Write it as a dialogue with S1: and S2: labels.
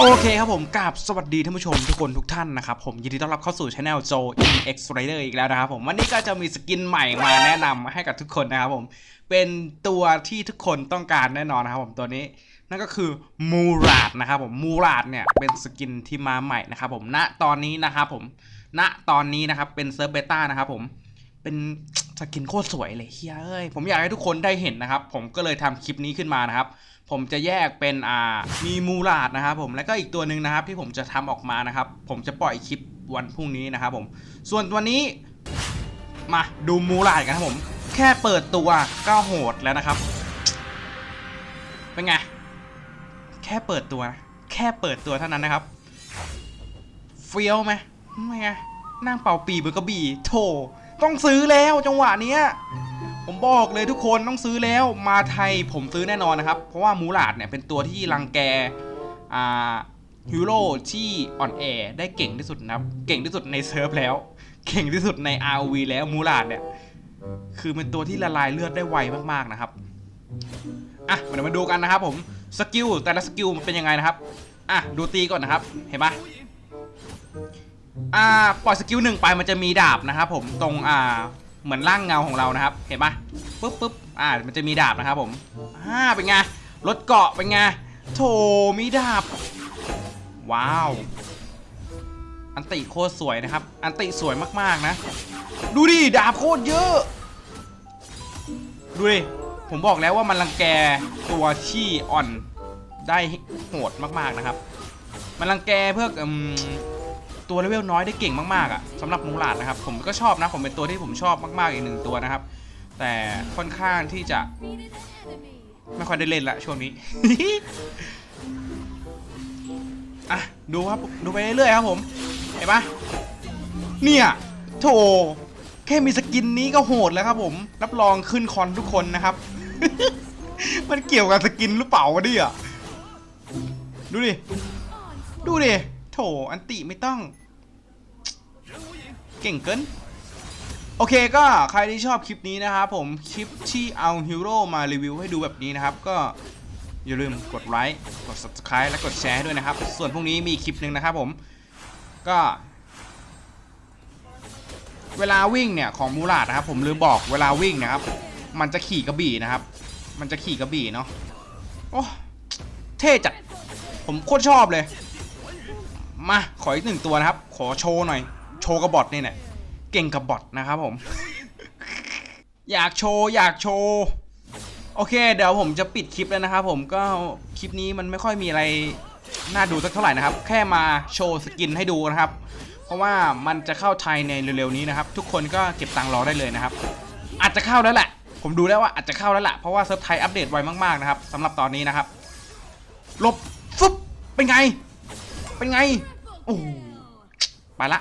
S1: โอเคครับผมกราบสวัสดีท่านผู้ชมทุกคนทุกท่านนะครับผมยินดีต้อนรับเข้าสู่ช anel Joe EX Rider อีกแล้วนะครับผมวันนี้ก็จะมีสกินใหม่มาแนะนำให้กับทุกคนนะครับผมเป็นตัวที่ทุกคนต้องการแน่นอนนะครับผมตัวนี้นั่นก็คือมูราดนะครับผมมูราดเนี่ยเป็นสกินที่มาใหม่นะครับผมณตอนนี้นะครับผมณตอนนี้นะครับเป็นเซิร์ฟเบต้านะครับผมเป็น สกินโคตรสวยเลยเฮ้ยเอ้ย ผมอยากให้ทุกคนได้เห็นนะครับ ผมก็เลยทำคลิปนี้ขึ้นมานะครับ ผมจะแยกเป็นอ่ามีมูลาดนะครับผม แล้วก็อีกตัวหนึ่งนะครับที่ผมจะทำออกมานะครับ ผมจะปล่อยคลิปวันพรุ่งนี้นะครับผม ส่วนตัวนี้มาดูมูลาดกันครับผม แค่เปิดตัวก็โหดแล้วนะครับ เป็นไง แค่เปิดตัวนะแค่เปิดตัวเท่านั้นนะครับ เฟี้ยวไหมไม่ไงนั่งเป่าปีบนกระบี่โถ ต้องซื้อแล้วจังหวะเนี้ยผมบอกเลยทุกคนต้องซื้อแล้วมาไทยผมซื้อแน่นอนนะครับ เพราะว่ามูลาดเนี่ยเป็นตัวที่รังแกอ่าฮีโร่ที่อ่อนแอได้เก่งที่สุดนะครับ เก่งที่สุดในเซิร์ฟแล้ว เก่งที่สุดใน ROV แล้วมูลาดเนี่ย คือเป็นตัวที่ละลายเลือดได้ไวมากๆนะครับ อะเดี๋ยวมาดูกันนะครับผม สกิลแต่ละสกิลมันเป็นยังไงนะครับ อะ ดูตีก่อนนะครับ เห็นปะ อ่าปล่อยสกิลหนึ่งไปมันจะมีดาบนะครับผมตรงอ่าเหมือนร่างเงาของเรานะครับ เห็นปะปุ๊บปุ๊บอ่ามันจะมีดาบนะครับผมอ่าเป็นไงรถเกาะเป็นไงโถมีดาบ ว้าว อันติโคตรสวยนะครับ อันติสวยมากๆนะ ดูดิดาบโคตรเยอะ ดูดิผมบอกแล้วว่ามันรังแกตัวที่อ่อนได้โหดมากๆนะครับ มันรังแกเพื่ออืม ตัวเลเวลน้อยได้เก่งมากๆอะสำหรับมูลาดนะครับ ผมก็ชอบนะ ผมเป็นตัวที่ผมชอบมากๆอีกหนึ่งตัวนะครับ แต่ค่อนข้างที่จะ ไม่ค่อยได้เล่นละช่วงนี้อะดูครับดูไปเรื่อยๆครับผมเห็นปะเนี่ยโถแค่มีสกินนี้ก็โหดแล้วครับผม รับรองขึ้นคอนทุกคนนะครับ มันเกี่ยวกับสกินหรือเปล่าวะเนี่ยดูดิ ดูดิ ถอันติไม่ต้อง เก่งเกินโอเคก็ใครที่ชอบคลิปนี้นะครับผมคลิปที่เอาฮีโร่มารีวิวให้ดูแบบนี้นะครับ ก็อย่าลืมกดไลค์กด subscribe และกดแชร์ให้ด้วยนะครับ ส่วนพรุ่งนี้มีคลิปหนึ่งนะครับผมก็ เวลาวิ่งเนี่ยของมูลาดนะครับ ผมลืมบอกเวลาวิ่งนะครับ มันจะขี่กระบี่นะครับ มันจะขี่กระบี่เนาะโอ้เท่จัดผมโคตรชอบเลย มา ขออีกหนึ่งตัวนะครับ ขอโชว์หน่อย โชว์กระบอทนี่เนี่ยเก่งกับบอทนะครับผม อยากโชว์อยากโชว์โอเค เดี๋ยวผมจะปิดคลิปแล้วนะครับผมก็คลิปนี้มันไม่ค่อยมีอะไรน่าดูสักเท่าไหร่นะครับ แค่มาโชว์สกินให้ดูนะครับ เพราะว่ามันจะเข้าไทยในเร็วๆนี้นะครับ ทุกคนก็เก็บตังค์รอได้เลยนะครับ อาจจะเข้าแล้วแหละ ผมดูแล้วว่าอาจจะเข้าแล้วแหละเพราะว่าเซิร์ฟไทยอัปเดตไวมากๆนะครับสำหรับตอนนี้นะครับหลบฟึบเป็นไง เป็นไง โอ้โหไปละ